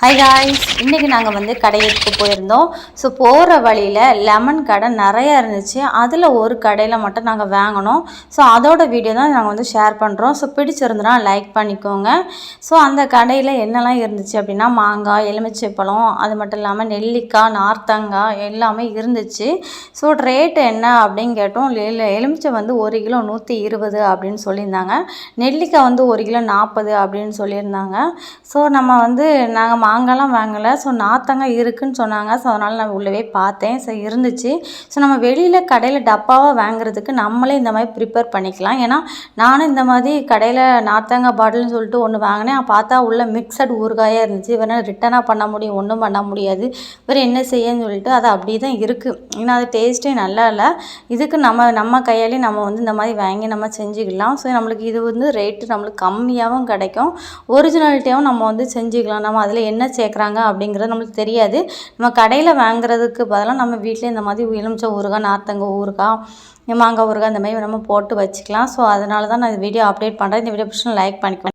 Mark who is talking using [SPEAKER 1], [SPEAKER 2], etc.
[SPEAKER 1] Hi guys இன்றைக்கி நாங்கள் வந்து கடைக்கு போயிருந்தோம். ஸோ போகிற வழியில் லெமன் கடை நிறையா இருந்துச்சு. அதில் ஒரு கடையில் மட்டும் நாங்கள் வாங்கினோம். ஸோ அதோட வீடியோ தான் நாங்கள் வந்து ஷேர் பண்ணுறோம் ஸோ பிடிச்சிருந்தனா லைக் பண்ணிக்கோங்க. ஸோ அந்த கடையில் என்னெல்லாம் இருந்துச்சு அப்படின்னா மாங்காய் எலுமிச்சைப்பழம் அது மட்டும் இல்லாமல் நெல்லிக்காய் நார்த்தங்காய் எல்லாமே இருந்துச்சு. ஸோ ரேட் என்ன அப்படின்னு கேட்டோம். எலுமிச்சை வந்து ஒரு கிலோ நூற்றி இருபது அப்படின்னு சொல்லியிருந்தாங்க. நெல்லிக்காய் வந்து ஒரு கிலோ நாற்பது அப்படின்னு சொல்லியிருந்தாங்க. ஸோ நம்ம வந்து நாங்கள் வாங்கலாம் வாங்கலை. ஸோ நார்த்தங்காய் இருக்குன்னு சொன்னாங்க. ஸோ அதனால் நான் உள்ளவே பார்த்தேன். ஸோ இருந்துச்சு. ஸோ நம்ம வெளியில் கடையில் டப்பாவாக வாங்குறதுக்கு நம்மளே இந்த மாதிரி ப்ரிப்பேர் பண்ணிக்கலாம். ஏன்னா நானும் இந்த மாதிரி கடையில் நார்த்தங்காய் பாட்டில்னு சொல்லிட்டு ஒன்று வாங்கினேன். பார்த்தா உள்ள மிக்சட் ஊறுகாயாக இருந்துச்சு. வேணால் ரிட்டனாக பண்ண முடியும்? ஒன்றும் பண்ண முடியாது. வேறு என்ன செய்யன்னு சொல்லிட்டு அது அப்படி தான் இருக்குது ஏன்னா அது டேஸ்ட்டே நல்லா இல்லை. இதுக்கு நம்ம நம்ம கையாலே நம்ம வந்து இந்த மாதிரி வாங்கி நம்ம செஞ்சுக்கலாம். ஸோ நம்மளுக்கு இது வந்து ரேட்டு நம்மளுக்கு கம்மியாகவும் கிடைக்கும். ஒரிஜினாலிட்டியாகவும் நம்ம வந்து செஞ்சுக்கலாம். நம்ம அதில் என்ன என்ன சேர்க்குறாங்க அப்படிங்கிறது நம்மளுக்கு தெரியாது. நம்ம கடையில் வாங்குறதுக்கு பதிலாக நம்ம வீட்டில் இந்த மாதிரி எலுமிச்சை ஊறுகாய் நார்த்தங்க ஊறுகாய் மாங்காய் ஊறுகாய் இந்த மாதிரி நம்ம போட்டு வச்சுக்கலாம். ஸோ அதனால தான் நான் இந்த வீடியோ அப்டேட் பண்ணுறேன் இந்த வீடியோ பிடிச்சி லைக் பண்ணிக்கலாம்